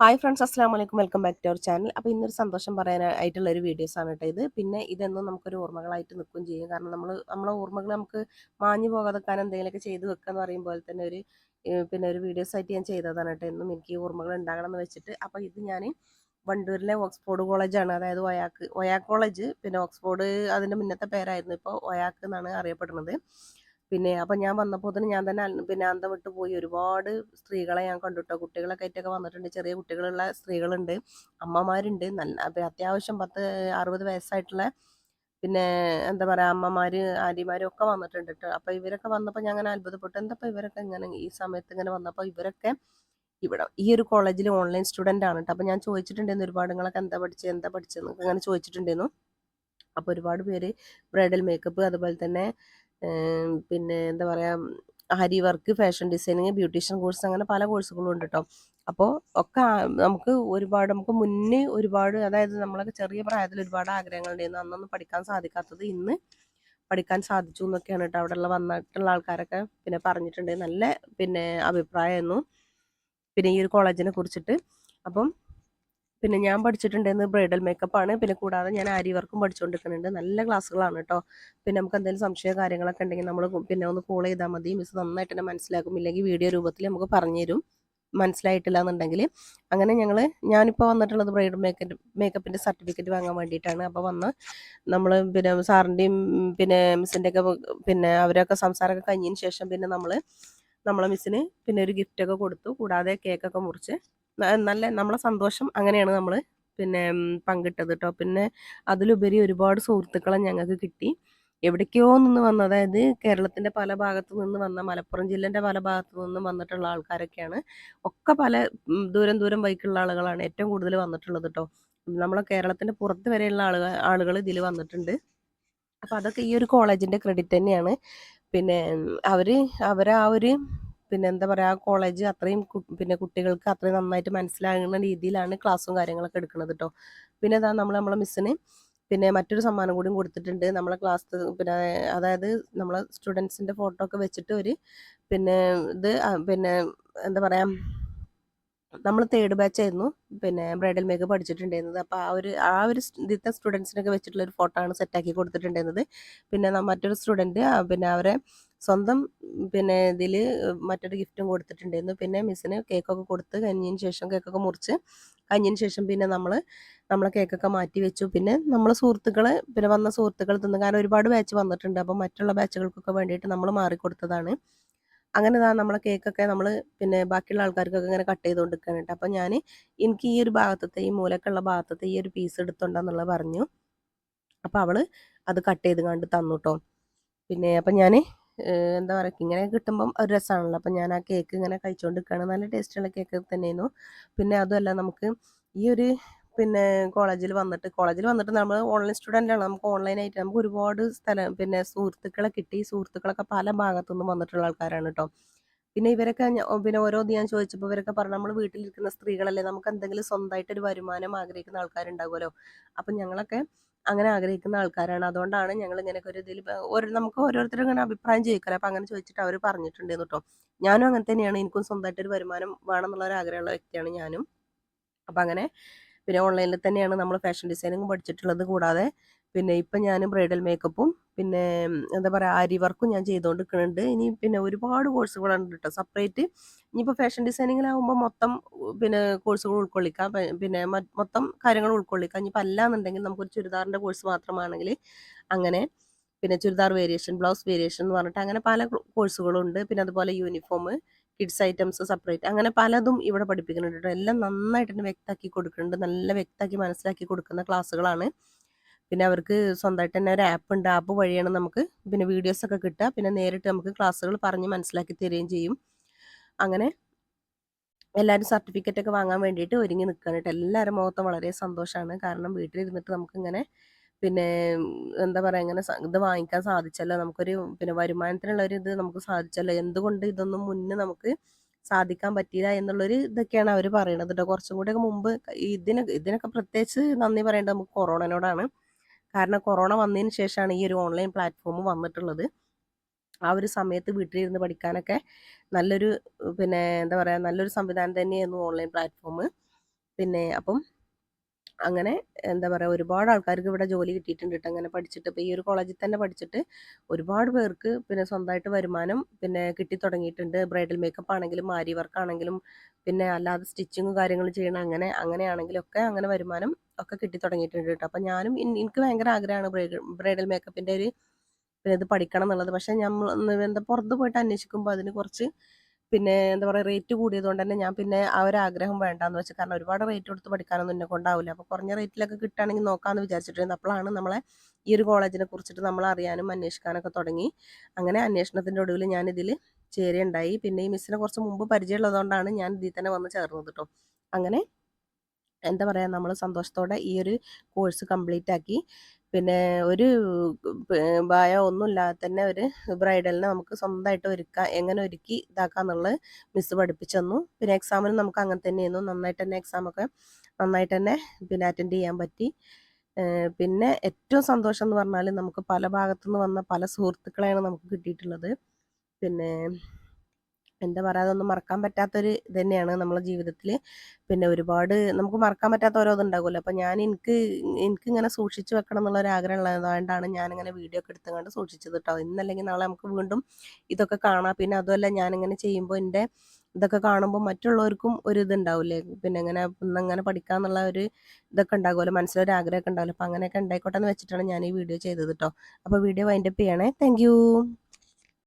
Hi friends അസ്സാം വലൈക്കും welcome back to our channel അപ്പോൾ ഇന്നൊരു സന്തോഷം പറയാനായിട്ടുള്ള ഒരു വീഡിയോസ് ആണ് കേട്ടോ ഇത്. പിന്നെ ഇതെന്നും നമുക്കൊരു ഓർമ്മകളായിട്ട് നിൽക്കുകയും ചെയ്യും. കാരണം നമ്മൾ നമ്മളെ ഓർമ്മകൾ നമുക്ക് മാഞ്ഞു പോകാതെക്കാൻ എന്തെങ്കിലുമൊക്കെ ചെയ്ത് വെക്കുക എന്ന് പറയുമ്പോൾ തന്നെ ഒരു പിന്നെ ഒരു വീഡിയോസ് ആയിട്ട് ഞാൻ ചെയ്തതാണ് കേട്ടോ. എന്നും എനിക്ക് ഓർമ്മകൾ ഉണ്ടാകണം എന്ന് വെച്ചിട്ട്. അപ്പോൾ ഇത് ഞാൻ വണ്ടൂരിലെ ഓക്സ്ഫോർഡ് കോളേജാണ് അതായത് ഒയാക്ക് ഒയാ കോളേജ് പിന്നെ ഓക്സ്ഫോർഡ് അതിന്റെ മുന്നത്തെ പേരായിരുന്നു ഇപ്പോൾ ഒയാക്ക് എന്നാണ് അറിയപ്പെടുന്നത്. പിന്നെ അപ്പം ഞാൻ വന്നപ്പോൾ തന്നെ ഞാൻ തന്നെ പിന്നെ അന്തം വിട്ട് പോയി. ഒരുപാട് സ്ത്രീകളെ ഞാൻ കണ്ടുട്ടോ. കുട്ടികളൊക്കെ ആയിട്ടൊക്കെ വന്നിട്ടുണ്ട്. ചെറിയ കുട്ടികളുള്ള സ്ത്രീകളുണ്ട്. അമ്മമാരുണ്ട്. നല്ല അത്യാവശ്യം പത്ത് അറുപത് വയസ്സായിട്ടുള്ള പിന്നെ എന്താ പറയാ അമ്മമാർ ആര്യമാരും ഒക്കെ വന്നിട്ടുണ്ട് കേട്ടോ അപ്പോൾ ഇവരൊക്കെ വന്നപ്പോൾ ഞാൻ അങ്ങനെ അത്ഭുതപ്പെട്ടു. എന്തപ്പോൾ ഇവരൊക്കെ ഇങ്ങനെ ഈ സമയത്ത് ഇങ്ങനെ വന്നപ്പോൾ ഇവരൊക്കെ ഇവിടെ ഈ ഒരു കോളേജിൽ ഓൺലൈൻ സ്റ്റുഡന്റ് ആണ് കേട്ടോ അപ്പോൾ ഞാൻ ചോദിച്ചിട്ടുണ്ടായിരുന്നു ഒരുപാട് നിങ്ങളൊക്കെ എന്താ പഠിച്ചത് എന്താ പഠിച്ചതെന്നൊക്കെ അങ്ങനെ ചോദിച്ചിട്ടുണ്ടായിരുന്നു. അപ്പോൾ ഒരുപാട് പേര് ബ്രൈഡൽ മേക്കപ്പ് അതുപോലെ തന്നെ പിന്നെ എന്താ പറയുക aari work fashion designing beautician course അങ്ങനെ പല കോഴ്സുകളും ഉണ്ട് കേട്ടോ അപ്പോൾ ഒക്കെ നമുക്ക് ഒരുപാട് നമുക്ക് മുന്നേ ഒരുപാട് അതായത് നമ്മളൊക്കെ ചെറിയ പ്രായത്തിൽ ഒരുപാട് ആഗ്രഹങ്ങൾ ഉണ്ടായിരുന്നു. അന്നൊന്നും പഠിക്കാൻ സാധിക്കാത്തത് ഇന്ന് പഠിക്കാൻ സാധിച്ചു എന്നൊക്കെയാണ് കേട്ടോ അവിടെയുള്ള വന്നിട്ടുള്ള ആൾക്കാരൊക്കെ പിന്നെ പറഞ്ഞിട്ടുണ്ട്. നല്ല പിന്നെ അഭിപ്രായമായിരുന്നു. പിന്നെ ഈ ഒരു കോളേജിനെ കുറിച്ചിട്ട്. അപ്പം പിന്നെ ഞാൻ പഠിച്ചിട്ടുണ്ടെന്ന് ബ്രൈഡൽ മേക്കപ്പ് ആണ്. പിന്നെ കൂടാതെ ഞാൻ ആരി വർക്കും പഠിച്ചുകൊണ്ടിരിക്കുന്നുണ്ട് നല്ല ക്ലാസ്സുകളാണ് കേട്ടോ പിന്നെ നമുക്ക് എന്തെങ്കിലും സംശയ കാര്യങ്ങളൊക്കെ ഉണ്ടെങ്കിൽ നമ്മൾ പിന്നെ ഒന്ന് കോൾ ചെയ്താൽ മതി. മിസ് നന്നായിട്ട് തന്നെ മനസ്സിലാക്കും. ഇല്ലെങ്കിൽ വീഡിയോ രൂപത്തിൽ നമുക്ക് പറഞ്ഞു തരും മനസ്സിലായിട്ടില്ല എന്നുണ്ടെങ്കിൽ. അങ്ങനെ ഞങ്ങൾ ഞാനിപ്പോൾ വന്നിട്ടുള്ളത് ബ്രൈഡൽ മേക്കപ്പ് മേക്കപ്പിന്റെ സർട്ടിഫിക്കറ്റ് വാങ്ങാൻ വേണ്ടിയിട്ടാണ്. അപ്പോൾ വന്ന് നമ്മൾ പിന്നെ സാറിന്റെയും പിന്നെ മിസ്സിന്റെയൊക്കെ പിന്നെ അവരൊക്കെ സംസാരമൊക്കെ കഴിഞ്ഞതിന് ശേഷം പിന്നെ നമ്മൾ നമ്മളെ മിസ്സിന് പിന്നെ ഒരു ഗിഫ്റ്റൊക്കെ കൊടുത്തു. കൂടാതെ കേക്കൊക്കെ മുറിച്ച് നല്ല നമ്മളെ സന്തോഷം അങ്ങനെയാണ് നമ്മൾ പിന്നെ പങ്കിട്ടത് കേട്ടോ പിന്നെ അതിലുപരി ഒരുപാട് സുഹൃത്തുക്കളെ ഞങ്ങൾക്ക് കിട്ടി. എവിടേക്കോ നിന്ന് വന്ന അതായത് കേരളത്തിന്റെ പല ഭാഗത്തു നിന്ന് വന്ന മലപ്പുറം ജില്ലേന്റെ പല ഭാഗത്തു നിന്നും വന്നിട്ടുള്ള ആൾക്കാരൊക്കെയാണ്. ഒക്കെ പല ദൂരം ദൂരം ബൈക്കുള്ള ആളുകളാണ് ഏറ്റവും കൂടുതൽ വന്നിട്ടുള്ളത് കേട്ടോ നമ്മളെ കേരളത്തിന്റെ പുറത്ത് വരെയുള്ള ആളുകൾ ആളുകൾ ഇതിൽ വന്നിട്ടുണ്ട്. അപ്പോൾ അതൊക്കെ ഈ ഒരു കോളേജിന്റെ ക്രെഡിറ്റ് തന്നെയാണ്. പിന്നെ അവർ അവരെ ആ ഒരു പിന്നെ എന്താ പറയുക കോളേജ് അത്രയും പിന്നെ കുട്ടികൾക്ക് അത്രയും നന്നായിട്ട് മനസ്സിലാകുന്ന രീതിയിലാണ് ക്ലാസ്സും കാര്യങ്ങളൊക്കെ എടുക്കുന്നത് കേട്ടോ പിന്നെ അതാ നമ്മൾ നമ്മളെ മിസ്സിന് പിന്നെ മറ്റൊരു സമ്മാനം കൂടിയും കൊടുത്തിട്ടുണ്ട്. നമ്മളെ ക്ലാസ് പിന്നെ അതായത് നമ്മളെ സ്റ്റുഡൻസിന്റെ ഫോട്ടോ ഒക്കെ വെച്ചിട്ട് ഒരു പിന്നെ ഇത് പിന്നെ എന്താ പറയുക നമ്മൾ തേർഡ് ബാച്ച് ആയിരുന്നു. പിന്നെ ബ്രൈഡൽ മേക്കപ്പ് പഠിച്ചിട്ടുണ്ടായിരുന്നത്. അപ്പോൾ ആ ഒരു ആ ഒരു ഇതിലത്തെ സ്റ്റുഡൻസിനൊക്കെ വെച്ചിട്ടുള്ള ഒരു ഫോട്ടോ ആണ് സെറ്റാക്കി കൊടുത്തിട്ടുണ്ടായിരുന്നത്. പിന്നെ മറ്റൊരു സ്റ്റുഡന്റ് പിന്നെ അവരെ സ്വന്തം പിന്നെ ഇതിൽ മറ്റൊരു ഗിഫ്റ്റും കൊടുത്തിട്ടുണ്ടായിരുന്നു. പിന്നെ മിസ്സിന് കേക്കൊക്കെ കൊടുത്ത് കഴിഞ്ഞതിന് ശേഷം കേക്കൊക്കെ മുറിച്ച് കഴിഞ്ഞതിന് ശേഷം പിന്നെ നമ്മൾ നമ്മളെ കേക്കൊക്കെ മാറ്റി വെച്ചു. പിന്നെ നമ്മളെ സുഹൃത്തുക്കൾ പിന്നെ വന്ന സുഹൃത്തുക്കൾ തിന്നു കാരണം ഒരുപാട് ബാച്ച് വന്നിട്ടുണ്ട്. അപ്പം മറ്റുള്ള ബാച്ചുകൾക്കൊക്കെ വേണ്ടിയിട്ട് നമ്മൾ മാറിക്കൊടുത്തതാണ്. അങ്ങനെ ഇതാ നമ്മളെ കേക്കൊക്കെ നമ്മൾ പിന്നെ ബാക്കിയുള്ള ആൾക്കാർക്കൊക്കെ ഇങ്ങനെ കട്ട് ചെയ്ത് കൊടുക്കാനായിട്ട് അപ്പം ഞാൻ എനിക്ക് ഈ ഒരു ഭാഗത്തത്തെ ഈ മൂലക്കുള്ള ഭാഗത്തത്തെ ഈ ഒരു പീസ് എടുത്തുണ്ടെന്നുള്ളത് പറഞ്ഞു. അപ്പോൾ അവൾ അത് കട്ട് ചെയ്ത് കണ്ട് തന്നു കേട്ടോ പിന്നെ അപ്പം ഞാൻ എന്താ പറയുക ഇങ്ങനെ കിട്ടുമ്പം ഒരു രസമാണല്ലോ അപ്പം ഞാൻ ആ കേക്ക് ഇങ്ങനെ കഴിച്ചുകൊണ്ട് നിൽക്കുകയാണ് നല്ല ടേസ്റ്റുള്ള കേക്ക് തന്നെയായിരുന്നു. പിന്നെ അതുമല്ല നമുക്ക് ഈ ഒരു പിന്നെ കോളേജിൽ വന്നിട്ട് കോളേജിൽ വന്നിട്ട് നമ്മൾ ഓൺലൈൻ സ്റ്റുഡന്റ് ആണ്. നമുക്ക് ഓൺലൈനായിട്ട് നമുക്ക് ഒരുപാട് സ്ഥലം പിന്നെ സുഹൃത്തുക്കളെ കിട്ടി. സുഹൃത്തുക്കളൊക്കെ പല ഭാഗത്തു നിന്നും വന്നിട്ടുള്ള ആൾക്കാരാണ് കേട്ടോ പിന്നെ ഇവരൊക്കെ പിന്നെ ഓരോ ഞാൻ ചോദിച്ചപ്പോൾ ഇവരൊക്കെ പറഞ്ഞു നമ്മൾ വീട്ടിലിരിക്കുന്ന സ്ത്രീകളല്ലേ നമുക്ക് എന്തെങ്കിലും സ്വന്തമായിട്ട് ഒരു വരുമാനം ആഗ്രഹിക്കുന്ന ആൾക്കാരുണ്ടാകുമല്ലോ. അപ്പം ഞങ്ങളൊക്കെ അങ്ങനെ ആഗ്രഹിക്കുന്ന ആൾക്കാരാണ്. അതുകൊണ്ടാണ് ഞങ്ങൾ ഇങ്ങനെയൊക്കെ ഒരു ഇതിൽ ഒരു നമുക്ക് ഓരോരുത്തരും ഇങ്ങനെ അഭിപ്രായം ചോദിക്കല. അപ്പം അങ്ങനെ ചോദിച്ചിട്ട് അവർ പറഞ്ഞിട്ടുണ്ടെന്ന് കേട്ടോ ഞാനും അങ്ങനെ തന്നെയാണ്. എനിക്കും സ്വന്തമായിട്ട് ഒരു വരുമാനം വേണമെന്നുള്ള ഒരു ആഗ്രഹമുള്ള വ്യക്തിയാണ് ഞാനും. അപ്പം അങ്ങനെ പിന്നെ ഓൺലൈനിൽ തന്നെയാണ് നമ്മൾ ഫാഷൻ ഡിസൈനിങ് പഠിച്ചിട്ടുള്ളത്. കൂടാതെ പിന്നെ ഇപ്പം ഞാൻ ബ്രൈഡൽ മേക്കപ്പും പിന്നെ എന്താ പറയുക ആരി വർക്കും ഞാൻ ചെയ്തുകൊണ്ട് നിൽക്കുന്നുണ്ട് ഇനി പിന്നെ ഒരുപാട് കോഴ്സുകളുണ്ട് കേട്ടോ സെപ്പറേറ്റ് ഇനിയിപ്പോൾ ഫാഷൻ ഡിസൈനിങ്ങിലാവുമ്പോൾ മൊത്തം പിന്നെ കോഴ്സുകൾ ഉൾക്കൊള്ളിക്കാം. പിന്നെ മൊത്തം കാര്യങ്ങൾ ഉൾക്കൊള്ളിക്കാം. ഇനിയിപ്പോൾ അല്ലാന്നുണ്ടെങ്കിൽ നമുക്കൊരു ചുരിദാറിന്റെ കോഴ്സ് മാത്രമാണെങ്കിൽ അങ്ങനെ പിന്നെ ചുരിദാർ വേരിയേഷൻ ബ്ലൗസ് വേരിയേഷൻ എന്ന് പറഞ്ഞിട്ട് അങ്ങനെ പല കോഴ്സുകളുണ്ട് പിന്നെ അതുപോലെ യൂണിഫോം കിഡ്സ് ഐറ്റംസ് സെപ്പറേറ്റ് അങ്ങനെ പലതും ഇവിടെ പഠിപ്പിക്കുന്നുണ്ട് എല്ലാം നന്നായിട്ട് തന്നെ വ്യക്തമാക്കി കൊടുക്കുന്നുണ്ട്. നല്ല വ്യക്തമാക്കി മനസ്സിലാക്കി കൊടുക്കുന്ന ക്ലാസ്സുകളാണ് പിന്നെ അവർക്ക് സ്വന്തമായിട്ട് തന്നെ ഒരു ആപ്പ് ഉണ്ട്. ആപ്പ് വഴിയാണ് നമുക്ക് പിന്നെ വീഡിയോസ് ഒക്കെ കിട്ടുക. പിന്നെ നേരിട്ട് നമുക്ക് ക്ലാസ്സുകൾ പറഞ്ഞ് മനസ്സിലാക്കി തരികയും ചെയ്യും. അങ്ങനെ എല്ലാവരും സർട്ടിഫിക്കറ്റ് ഒക്കെ വാങ്ങാൻ വേണ്ടിയിട്ട് ഒരുങ്ങി നിൽക്കുകയാണ് കേട്ടോ. എല്ലാവരും മുഖത്തും വളരെ സന്തോഷമാണ്. കാരണം വീട്ടിലിരുന്നിട്ട് നമുക്കിങ്ങനെ പിന്നെ എന്താ പറയുക ഇങ്ങനെ ഇത് വാങ്ങിക്കാൻ സാധിച്ചല്ലോ. നമുക്കൊരു പിന്നെ വരുമാനത്തിനുള്ള ഒരു ഇത് നമുക്ക് സാധിച്ചല്ലോ. എന്തുകൊണ്ട് ഇതൊന്നും മുന്നേ നമുക്ക് സാധിക്കാൻ പറ്റിയില്ല എന്നുള്ളൊരു ഇതൊക്കെയാണ് അവർ പറയുന്നത് കേട്ടോ. കുറച്ചും കൂടെയൊക്കെ മുമ്പ് ഇതിന് ഇതിനൊക്കെ പ്രത്യേകിച്ച് നന്ദി പറയേണ്ടത് നമുക്ക് കൊറോണനോടാണ്. കാരണം കൊറോണ വന്നതിന് ശേഷമാണ് ഈ ഒരു ഓൺലൈൻ പ്ലാറ്റ്ഫോം വന്നിട്ടുള്ളത്. ആ ഒരു സമയത്ത് വീട്ടിലിരുന്ന് പഠിക്കാനൊക്കെ നല്ലൊരു പിന്നെ എന്താ പറയുക നല്ലൊരു സംവിധാനം തന്നെയായിരുന്നു ഓൺലൈൻ പ്ലാറ്റ്ഫോം പിന്നെ അപ്പം അങ്ങനെ എന്താ പറയുക ഒരുപാട് ആൾക്കാർക്ക് ഇവിടെ ജോലി കിട്ടിയിട്ടുണ്ട് കേട്ടോ അങ്ങനെ പഠിച്ചിട്ട് ഇപ്പോൾ ഈ ഒരു കോളേജിൽ തന്നെ പഠിച്ചിട്ട് ഒരുപാട് പേർക്ക് പിന്നെ സ്വന്തമായിട്ട് വരുമാനം പിന്നെ കിട്ടി തുടങ്ങിയിട്ടുണ്ട്. ബ്രൈഡൽ മേക്കപ്പ് ആണെങ്കിലും ആരി വർക്ക് ആണെങ്കിലും പിന്നെ അല്ലാതെ സ്റ്റിച്ചിങ്ങും കാര്യങ്ങളും ചെയ്യണം അങ്ങനെ അങ്ങനെയാണെങ്കിലും ഒക്കെ അങ്ങനെ വരുമാനം ഒക്കെ കിട്ടി തുടങ്ങിയിട്ടുണ്ട് കേട്ടോ അപ്പം ഞാനും എനിക്ക് ഭയങ്കര ആഗ്രഹമാണ് ബ്രൈഡൽ മേക്കപ്പിന്റെ ഒരു പിന്നെ ഇത് പഠിക്കണം എന്നുള്ളത്. പക്ഷേ നമ്മൾ എന്താ പുറത്ത് പോയിട്ട് അന്വേഷിക്കുമ്പോൾ അതിന് കുറച്ച് പിന്നെ എന്താ പറയുക റേറ്റ് കൂടിയതുകൊണ്ട് തന്നെ ഞാൻ പിന്നെ ആ ഒരു ആഗ്രഹം വേണ്ടാന്ന് വെച്ചു. കാരണം ഒരുപാട് റേറ്റ് കൊടുത്ത് പഠിക്കാനൊന്നും എന്നെ കൊണ്ടാവില്ല അപ്പോൾ കുറഞ്ഞ റേറ്റിലൊക്കെ കിട്ടുകയാണെങ്കിൽ നോക്കാമെന്ന് വിചാരിച്ചിട്ടുണ്ട് അപ്പോഴാണ് നമ്മളെ ഈ ഒരു കോളേജിനെ കുറിച്ചിട്ട് നമ്മൾ അറിയാനും അന്വേഷിക്കാനൊക്കെ തുടങ്ങി. അങ്ങനെ അന്വേഷണത്തിന്റെ ഒടുവിൽ ഞാനിതിൽ ചേരുകയുണ്ടായി പിന്നെ ഈ മിസ്സിനെ കുറച്ച് മുമ്പ് പരിചയമുള്ളതുകൊണ്ടാണ് ഞാൻ ഇതിൽ തന്നെ വന്ന് ചേർന്നത് കേട്ടോ അങ്ങനെ എന്താ പറയുക നമ്മൾ സന്തോഷത്തോടെ ഈ ഒരു കോഴ്സ് കംപ്ലീറ്റ് ആക്കി. പിന്നെ ഒരു ഭയ ഒന്നുമില്ലാതെ തന്നെ ഒരു ബ്രൈഡലിനെ നമുക്ക് സ്വന്തമായിട്ട് ഒരുക്കാം എങ്ങനെ ഒരുക്കി ഇതാക്കാന്നുള്ളത് മിസ് പഠിപ്പിച്ചു തന്നു. പിന്നെ എക്സാമിന് നമുക്ക് അങ്ങനെ തന്നെ തന്നെയായിരുന്നു. നന്നായിട്ട് തന്നെ എക്സാമൊക്കെ നന്നായിട്ട് തന്നെ പിന്നെ അറ്റൻഡ് ചെയ്യാൻ പറ്റി. പിന്നെ ഏറ്റവും സന്തോഷം എന്ന് പറഞ്ഞാൽ നമുക്ക് പല ഭാഗത്തുനിന്ന് വന്ന പല സുഹൃത്തുക്കളെയാണ് നമുക്ക് കിട്ടിയിട്ടുള്ളത്. പിന്നെ എന്താ പറയുക അതൊന്നും മറക്കാൻ പറ്റാത്തൊരു ഇത് തന്നെയാണ് നമ്മളെ ജീവിതത്തിൽ പിന്നെ ഒരുപാട് നമുക്ക് മറക്കാൻ പറ്റാത്ത ഓരോ ഇതുണ്ടാകുമല്ലോ അപ്പോൾ ഞാൻ എനിക്ക് എനിക്ക് ഇങ്ങനെ സൂക്ഷിച്ചു വെക്കണം എന്നുള്ള ഒരു ആഗ്രഹം ഉള്ളതുകൊണ്ടാണ് ഞാനിങ്ങനെ വീഡിയോ ഒക്കെ എടുത്തുകൊണ്ട് സൂക്ഷിച്ചത് കേട്ടോ ഇന്നല്ലെങ്കിൽ നാളെ നമുക്ക് വീണ്ടും ഇതൊക്കെ കാണാം. പിന്നെ അതുമല്ല ഞാനിങ്ങനെ ചെയ്യുമ്പോൾ എന്റെ ഇതൊക്കെ കാണുമ്പോൾ മറ്റുള്ളവർക്കും ഒരു ഇതുണ്ടാവില്ലേ പിന്നെ ഇങ്ങനെ ഇന്നങ്ങനെ പഠിക്കാന്നുള്ള ഒരു ഇതൊക്കെ ഉണ്ടാകുമല്ലോ. മനസ്സിലൊരു ആഗ്രഹമൊക്കെ ഉണ്ടാവില്ല അപ്പോൾ അങ്ങനെയൊക്കെ ഉണ്ടായിക്കോട്ടെ എന്ന് വെച്ചിട്ടാണ് ഞാൻ ഈ വീഡിയോ ചെയ്തത് കേട്ടോ അപ്പോൾ വീഡിയോ വൈൻഡപ്പ് ചെയ്യണേ. താങ്ക്